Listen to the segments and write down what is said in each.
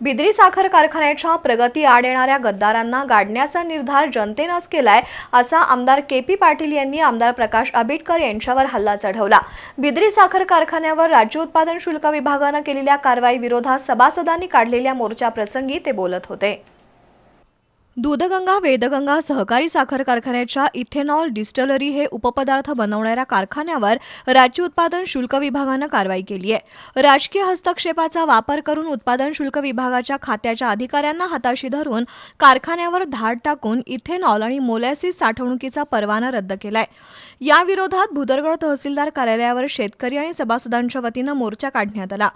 बिद्री साखर कारखान्याच्या प्रगती आड येणाऱ्या गद्दारांना गाडण्याचा निर्धार जनतेनंच केलाय असा आमदार के पी पाटील यांनी आमदार प्रकाश आंबेडकर यांच्यावर हल्ला चढवला. बिद्री साखर कारखान्यावर राज्य उत्पादन शुल्क विभागानं केलेल्या कारवाई विरोधात सभासदांनी काढलेल्या मोर्चा प्रसंगी ते बोलत होते. दूधगंगा वेदगंगा सहकारी साखर कारखान्याच्या इथेनॉल डिस्टलरी हे उपपदार्थ बनवणाऱ्या कारखान्यावर राज्य उत्पादन शुल्क विभागानं कारवाई केली आहे. राजकीय हस्तक्षेपाचा वापर करून उत्पादन शुल्क विभागाच्या खात्याच्या अधिकाऱ्यांना हाताशी धरून कारखान्यावर धाड टाकून इथेनॉल आणि मोलॅसिस साठवणुकीचा परवाना रद्द केलाय. याविरोधात भुदरगड तहसीलदार कार्यालयावर शेतकरी आणि सभासदांच्या वतीनं मोर्चा काढण्यात आला.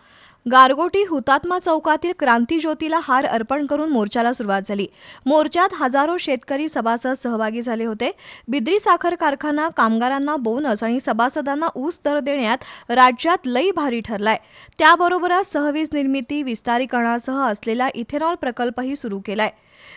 गारगोटी हुतात्मा चौकातील क्रांती ज्योतीला हार अर्पण करून मोर्चाला सुरुवात झाली. मोर्चात हजारो शेतकरी सभासद सहभागी झाले होते. बिद्री साखर कारखाना कामगारांना बोनस आणि सभासदांना ऊस दर देण्यात राज्यात लई भारी ठरलाय. त्याबरोबरच सहवीज निर्मिती विस्तारीकरणासह असलेला इथेनॉल प्रकल्पही सुरू केलाय.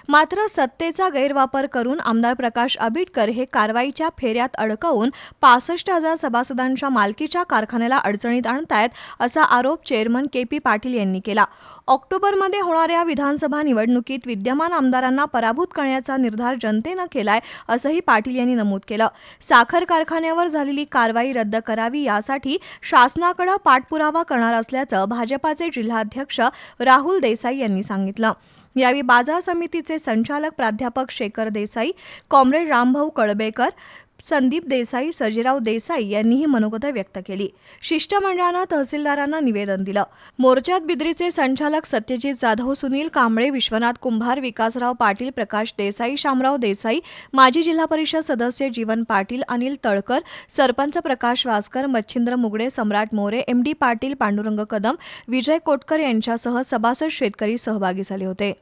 मात्र सत्तेचा गैरवापर करून आमदार प्रकाश आबिटकर हे कारवाईच्या फेऱ्यात अडकवून पासष्ट हजार सभासदांच्या मालकीच्या कारखान्याला अडचणीत आणतायत असा आरोप चेअरमन के. पी पाटील यांनी केला. ऑक्टोबरमध्ये होणाऱ्या विधानसभा निवडणुकीत विद्यमान आमदारांना पराभूत करण्याचा निर्धार जनतेनं केलाय असंही पाटील यांनी नमूद केलं. साखर कारखान्यावर झालेली कारवाई रद्द करावी यासाठी शासनाकडे पाठपुरावा करणार असल्याचं भाजपाचे जिल्हाध्यक्ष राहुल देसाई यांनी सांगितलं. यावेळी बाजार समितीचे संचालक प्राध्यापक शेखर देसाई कॉम्रेड रामभाऊ कळबेकर संदीप देसाई सजीराव देसाई यांनीही मनोगत व्यक्त केली. शिष्टमंडळानं तहसीलदारांना निवेदन दिलं. मोर्चात बिद्रीचे संचालक सत्यजित जाधव सुनील कांबळे विश्वनाथ कुंभार विकासराव पाटील प्रकाश देसाई शामराव देसाई माजी जिल्हा परिषद सदस्य जीवन पाटील अनिल तळकर सरपंच प्रकाश वासकर मच्छिंद्र मुगडे सम्राट मोरे एम डी पाटील पांडुरंग कदम विजय कोटकर यांच्यासह सभासद शेतकरी सहभागी झाले होते.